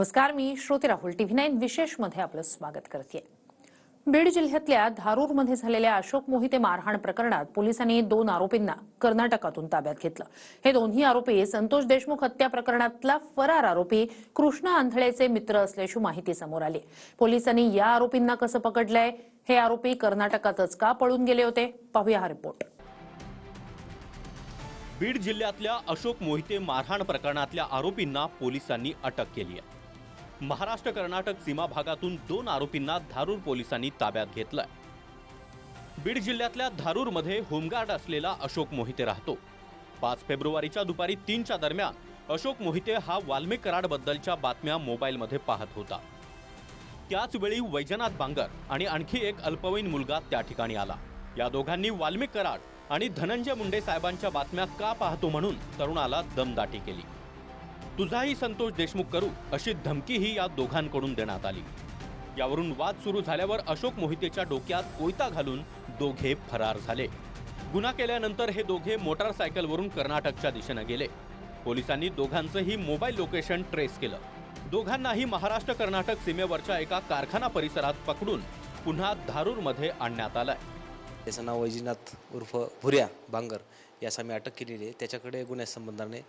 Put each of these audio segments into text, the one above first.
नमस्कार मी श्रोते Rahul. TV nine विशेषमध्ये आपलं स्वागत करते बीड जिल्ह्यातल्या धारूरमध्ये झालेल्या अशोक मोहिते मारहाण प्रकरणात पोलिसांनी दोन आरोपींना कर्नाटकातून ताब्यात घेतलं. हे दोन्ही आरोपी संतोष देशमुख हत्या प्रकरणातला फरार आरोपी कृष्णा आंधळेचे मित्र असल्याची माहिती समोर आली. पोलिसांनी या आरोपींना कसं पकडलंय? हे आरोपी कर्नाटकातच का पळून गेले होते? पाहूया हा रिपोर्ट. बीड जिल्ह्यातल्या अशोक मोहिते मारहाण प्रकरणातल्या आरोपींना पोलिसांनी अटक केली आहे. महाराष्ट्र कर्नाटक सीमा भागातून दोन आरोपींना धारूर पोलिसांनी ताब्यात घेतलंय. बीड जिल्ह्यातल्या धारूरमध्ये होमगार्ड असलेला अशोक मोहिते राहतो. पाच फेब्रुवारीच्या दुपारी तीनच्या दरम्यान अशोक मोहिते हा वाल्मिक कराडबद्दलच्या बातम्या मोबाईलमध्ये पाहत होता. त्याचवेळी वैजनाथ बांगर आणि आणखी एक अल्पवयीन मुलगा त्या ठिकाणी आला. या दोघांनी वाल्मिक कराड आणि धनंजय मुंडे साहेबांच्या बातम्या का पाहतो म्हणून तरुणाला दमदाटी केली. तुझाही संतोष देशमुख करू अशी धमकीही या दोघांकडून देण्यात आली. यावरून वाद सुरू झाल्यावर अशोक मोहितेच्या डोक्यात कोयता घालून दोघे फरार झाले. गुन्हा केल्यानंतर हे दोघे मोटारसायकलवरून कर्नाटकच्या दिशेनं गेले. पोलिसांनी दोघांचंही मोबाईल लोकेशन ट्रेस केलं. दोघांनाही महाराष्ट्र कर्नाटक सीमेवरच्या एका कारखाना परिसरात पकडून पुन्हा धारूरमध्ये आणण्यात आलंय. त्याचं नाव वैजनाथ उर्फ भुऱ्या बांगर यास आम्ही अटक केलेली आहे. त्याच्याकडे गुन्ह्या संबंधाने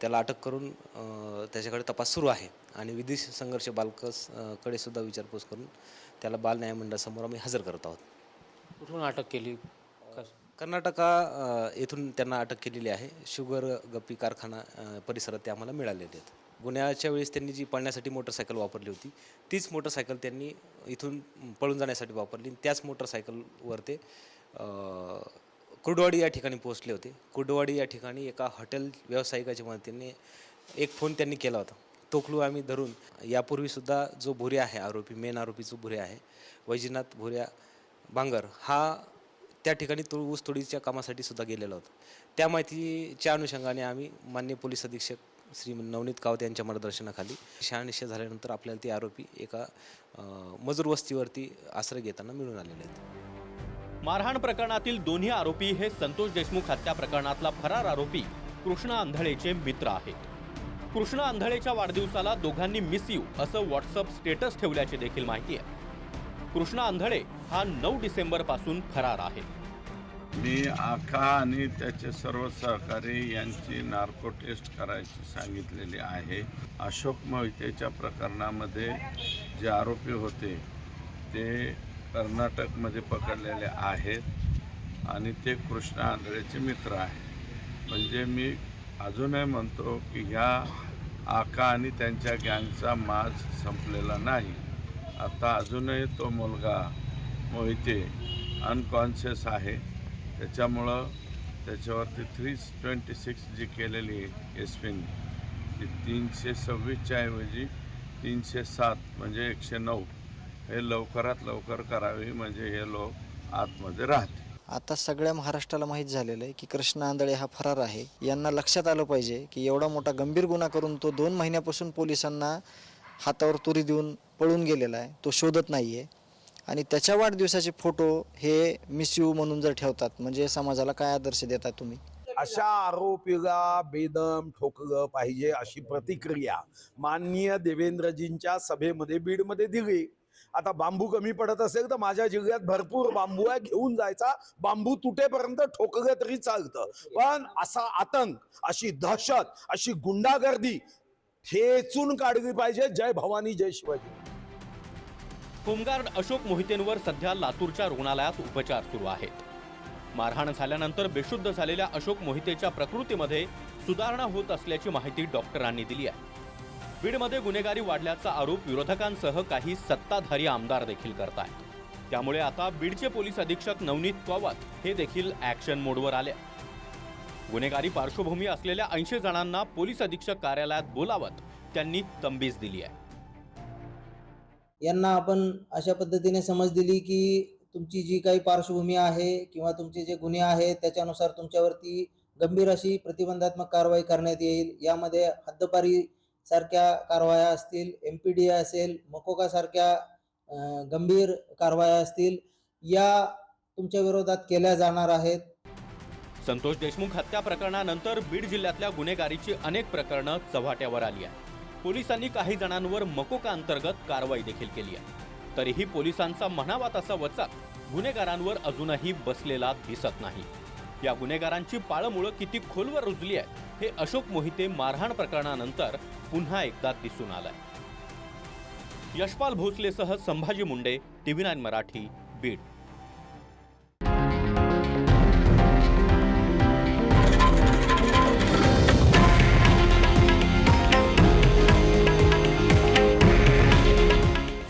त्याला अटक करून त्याच्याकडे तपास सुरू आहे. आणि विधी संघर्ष बालकस अ, कडे सुद्धा विचारपूस करून त्याला बाल न्याय मंडळासमोर आम्ही हजर करत आहोत. कुठून अटक केली? कर्नाटका येथून त्यांना अटक केलेली आहे. शुगर गप्पी कारखाना परिसरात ते आम्हाला मिळालेले आहेत. गुन्ह्याच्या वेळेस त्यांनी जी पळण्यासाठी मोटरसायकल वापरली होती तीच मोटरसायकल त्यांनी इथून पळून जाण्यासाठी वापरली. आणि त्याच मोटरसायकलवर ते कुडवाडी कुर्डवाडी या ठिकाणी पोहोचले होते. कुर्डवाडी या ठिकाणी एका हॉटेल व्यावसायिकाच्या मदतीने एक फोन त्यांनी केला होता. तो क्लू आम्ही धरून यापूर्वीसुद्धा जो भुरे आहे आरोपी मेन आरोपी जो भुरे आहे वैजनाथ भुऱ्या बांगर हा त्या ठिकाणी तो ऊसतोडीच्या कामासाठी सुद्धा गेलेला होता. त्या माहितीच्या अनुषंगाने आम्ही मान्य पोलीस अधीक्षक श्री नवनीत कावत यांच्या मार्गदर्शनाखाली शहानिशा झाल्यानंतर आपल्याला ते आरोपी एका मजूर वस्तीवरती आश्रय घेताना मिळून आलेले आहेत. मारहाण प्रकरणातील दोन्ही आरोपी हे संतोष देशमुख हत्या प्रकरणातला फरार आरोपी कृष्णा आंधळेचे मित्र आहेत. कृष्णा आंधळेच्या वाढदिवसाला दोघांनी मिस यू असं व्हॉट्सअप स्टेटस ठेवल्याची देखील माहिती आहे. कृष्णा आंधळे हा नऊ डिसेंबरपासून फरार आहे. मी आखा आणि त्याचे सर्व सहकारी यांची नार्को टेस्ट करायची सांगितलेली आहे. अशोक मोहितेच्या प्रकरणामध्ये जे आरोपी होते ते कर्नाटकमध्ये पकडलेले आहेत आणि ते कृष्णा आंधळेचे मित्र आहेत. म्हणजे मी अजूनही म्हणतो की ह्या आका आणि त्यांच्या गँगचा माज संपलेला नाही. आता अजूनही तो मुलगा मोहिते अनकॉन्शियस आहे. त्याच्यामुळं त्याच्यावरती थ्री ट्वेंटी सिक्स जी केलेली एस पीने ती तीनशे सव्वीसच्या ऐवजी तीनशे सात म्हणजे एकशे नऊ हे लवकरात लवकर करावी म्हणजे हे लोक आतमध्ये राहते आता सगळ्या महाराष्ट्राला माहीत झालेलं आहे की कृष्ण आंधळे हा फरार आहे. यांना लक्षात आलं पाहिजे की एवढा मोठा गंभीर गुन्हा करून तो दोन महिन्यापासून पोलिसांना हातावर तुरी देऊन पळून गेलेला आहे तो शोधत नाही आहे आणि त्याच्या वाढदिवसाचे फोटो हे मिसयू म्हणून जर ठेवतात म्हणजे समाजाला काय आदर्श देता तुम्ही? अशा आरोपीला बेदम ठोकलं पाहिजे अशी प्रतिक्रिया माननीय देवेंद्रजींच्या सभेमध्ये बीडमध्ये दिली. आता बांबू कमी पडत असेल तर माझ्या जिल्ह्यात भरपूर बांबू आहे घेऊन जायचा. बांबू तुटेपर्यंत ठोकलं तरी चालतं. पण असा आतंक अशी दहशत अशी गुंडागर्दी ठेचून काढली पाहिजे. जय भवानी जय शिवाजी. होमगार्ड अशोक मोहितेंवर सध्या लातूरच्या रुग्णालयात उपचार सुरू आहेत. मारहाण झाल्यानंतर बेशुद्ध झालेल्या अशोक मोहितेच्या प्रकृतीमध्ये सुधारणा होत असल्याची माहिती डॉक्टरांनी दिली आहे. बीडमध्ये गुन्हेगारी वाढल्याचा आरोप विरोधकांसह काही सत्ताधारी आमदार देखील करत आहेत. त्यामुळे आता बीडचे पोलीस अधीक्षक नवनीत पवार हे देखील ॲक्शन मोडवर आले गुन्हेगारी पार्श्वभूमी असलेल्या ऐंशी जणांना पोलीस अधीक्षक कार्यालयात बोलावत त्यांनी तंबीज दिली आहे. यांना आपण अशा पद्धतीने समज दिली की तुमची जी काही पार्श्वभूमी आहे किंवा तुमचे जे गुन्हे आहेत त्याच्यानुसार तुमच्यावरती गंभीर अशी प्रतिबंधात्मक कारवाई करण्यात येईल. यामध्ये हद्दपारी सारख्या कारवाया असतील एम पी डी असेल मकोका सारख्या गंभीर कारवाया असतील या तुमच्या विरोधात केल्या जाणार आहेत. संतोष देशमुख हत्या प्रकरणानंतर बीड जिल्ह्यातल्या गुन्हेगारीची अनेक प्रकरणं चव्हाट्यावर आली आहेत. पोलिसांनी काही जणांवर मकोका अंतर्गत कारवाई देखील केली आहे. तरीही पोलिसांचा म्हणावा तसा वचा गुन्हेगारांवर अजूनही बसलेला दिसत नाही. या गुन्हेगारांची पाळमुळं किती खोलवर रुजली आहे हे अशोक मोहिते मारहाण प्रकरणानंतर पुन्हा एकदा दिसून आलंय. यशपाल भोसलेसह संभाजी मुंडे टीव्ही नाईन मराठी बीड.